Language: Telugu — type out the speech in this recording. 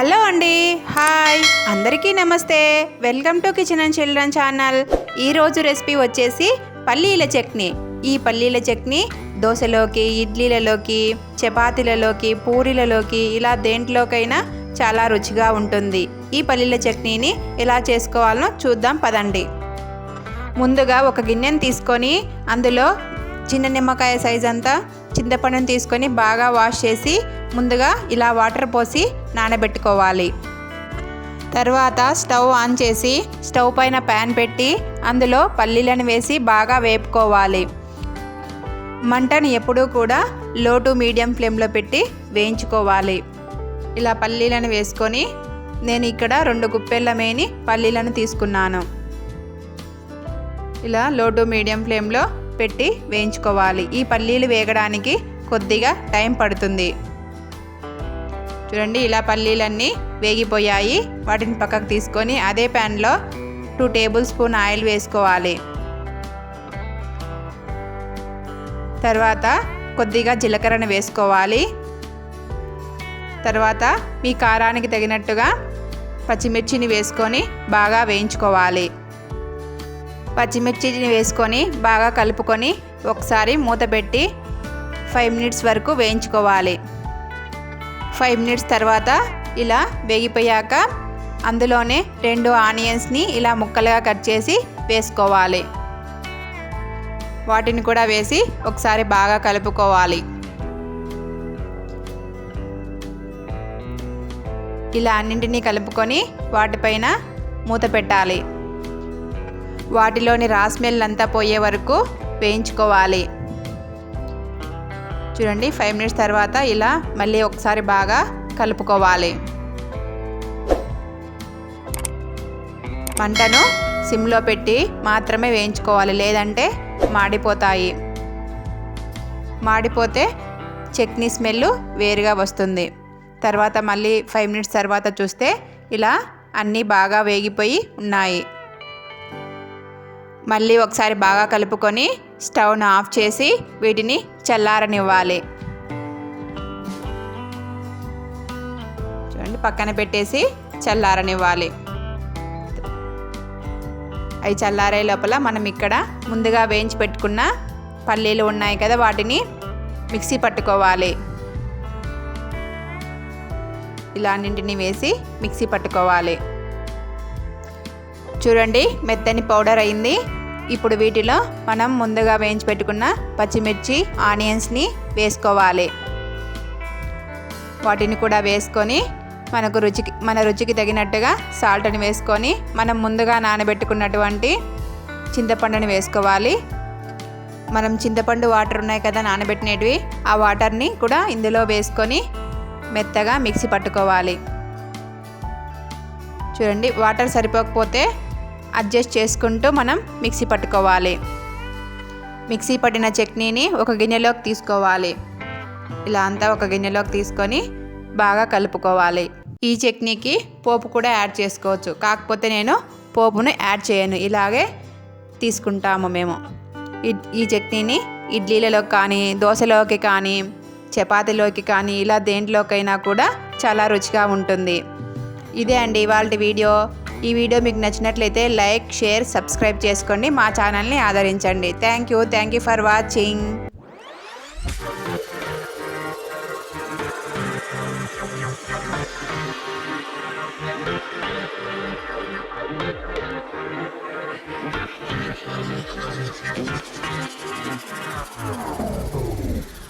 హలో అండి. హాయ్. అందరికీ నమస్తే. Welcome to kitchen and children channel. ఈరోజు రెసిపీ వచ్చేసి పల్లీల చట్నీ. ఈ పల్లీల చట్నీ దోశలోకి ఇడ్లీలలోకి చపాతీలలోకి పూరీలలోకి ఇలా దేంట్లోకైనా చాలా రుచిగా ఉంటుంది. ఈ పల్లీల చట్నీని ఎలా చేసుకోవాలనో చూద్దాం పదండి. ముందుగా ఒక గిన్నెను తీసుకొని అందులో చిన్న నిమ్మకాయ సైజ్ అంతా చింతపండుని తీసుకొని బాగా వాష్ చేసి ముందుగా ఇలా వాటర్ పోసి నానబెట్టుకోవాలి. తర్వాత స్టవ్ ఆన్ చేసి స్టవ్ పైన ప్యాన్ పెట్టి అందులో పల్లీలను వేసి బాగా వేపుకోవాలి. మంటను ఎప్పుడూ కూడా లో టు మీడియం ఫ్లేమ్లో పెట్టి వేయించుకోవాలి. ఇలా పల్లీలను వేసుకొని నేను ఇక్కడ రెండు గుప్పెళ్ళ మేని పల్లీలను తీసుకున్నాను. ఇలా లో టు మీడియం ఫ్లేమ్లో పెట్టి వేయించుకోవాలి. ఈ పల్లీలు వేగడానికి కొద్దిగా టైం పడుతుంది. చూడండి ఇలా పల్లీలన్నీ వేగిపోయాయి. వాటిని పక్కకు తీసుకొని అదే ప్యాన్లో టూ టేబుల్ స్పూన్ ఆయిల్ వేసుకోవాలి. తర్వాత కొద్దిగా జీలకర్రను వేసుకోవాలి. తర్వాత మీ కారానికి తగినట్టుగా పచ్చిమిర్చిని వేసుకొని బాగా వేయించుకోవాలి. పచ్చిమిర్చిని వేసుకొని బాగా కలుపుకొని ఒకసారి మూత పెట్టి ఫైవ్ మినిట్స్ వరకు వేయించుకోవాలి. ఫైవ్ మినిట్స్ తర్వాత ఇలా వేగిపోయాక అందులోనే రెండు ఆనియన్స్ని ఇలా ముక్కలుగా కట్ చేసి వేసుకోవాలి. వాటిని కూడా వేసి ఒకసారి బాగా కలుపుకోవాలి. ఇలా అన్నింటినీ కలుపుకొని వాటిపైన మూత పెట్టాలి. వాటిలోని రా స్మెల్ అంతా పోయే వరకు వేయించుకోవాలి. చూడండి ఫైవ్ మినిట్స్ తర్వాత ఇలా మళ్ళీ ఒకసారి బాగా కలుపుకోవాలి. మంటను సిమ్లో పెట్టి మాత్రమే వేయించుకోవాలి లేదంటే మాడిపోతాయి. మాడిపోతే చట్నీ స్మెల్ వేరుగా వస్తుంది. తర్వాత మళ్ళీ ఫైవ్ మినిట్స్ తర్వాత చూస్తే ఇలా అన్నీ బాగా వేగిపోయి ఉన్నాయి. మళ్ళీ ఒకసారి బాగా కలుపుకొని స్టవ్ను ఆఫ్ చేసి వీటిని చల్లారనివ్వాలి. చూడండి పక్కన పెట్టేసి చల్లారనివ్వాలి. అవి చల్లారే లోపల మనం ఇక్కడ ముందుగా వేయించి పెట్టుకున్న పల్లీలు ఉన్నాయి కదా వాటిని మిక్సీ పట్టుకోవాలి. ఇలా వేసి మిక్సీ పట్టుకోవాలి. చూడండి మెత్తని పౌడర్ అయింది. ఇప్పుడు వీటిలో మనం ముందుగా వేయించి పెట్టుకున్న పచ్చిమిర్చి ఆనియన్స్ని వేసుకోవాలి. వాటిని కూడా వేసుకొని మనకు రుచికి మన రుచికి తగినట్టుగా సాల్ట్ని వేసుకొని మనం ముందుగా నానబెట్టుకున్నటువంటి చింతపండుని వేసుకోవాలి. మనం చింతపండు వాటర్ ఉన్నాయి కదా నానబెట్టినవి ఆ వాటర్ని కూడా ఇందులో వేసుకొని మెత్తగా మిక్సీ పట్టుకోవాలి. చూడండి వాటర్ సరిపోకపోతే అడ్జస్ట్ చేసుకుంటూ మనం మిక్సీ పట్టుకోవాలి. మిక్సీ పట్టిన చట్నీని ఒక గిన్నెలోకి తీసుకోవాలి. ఇలా అంతా ఒక గిన్నెలోకి తీసుకొని బాగా కలుపుకోవాలి. ఈ చట్నీకి పోపు కూడా యాడ్ చేసుకోవచ్చు. కాకపోతే నేను పోపును యాడ్ చేయను. ఇలాగే తీసుకుంటాము మేము. ఈ చట్నీని ఇడ్లీలలో కానీ దోశలోకి కానీ చపాతీలోకి కానీ ఇలా దేంట్లోకైనా కూడా చాలా రుచిగా ఉంటుంది. ఇదే అండి ఇవాళ వీడియో. ఈ వీడియో మీకు నచ్చినట్లయితే లైక్ షేర్ సబ్స్క్రైబ్ చేసుకోండి. మా ఛానల్ని ఆదరించండి. Thank you thank you for watching Oh.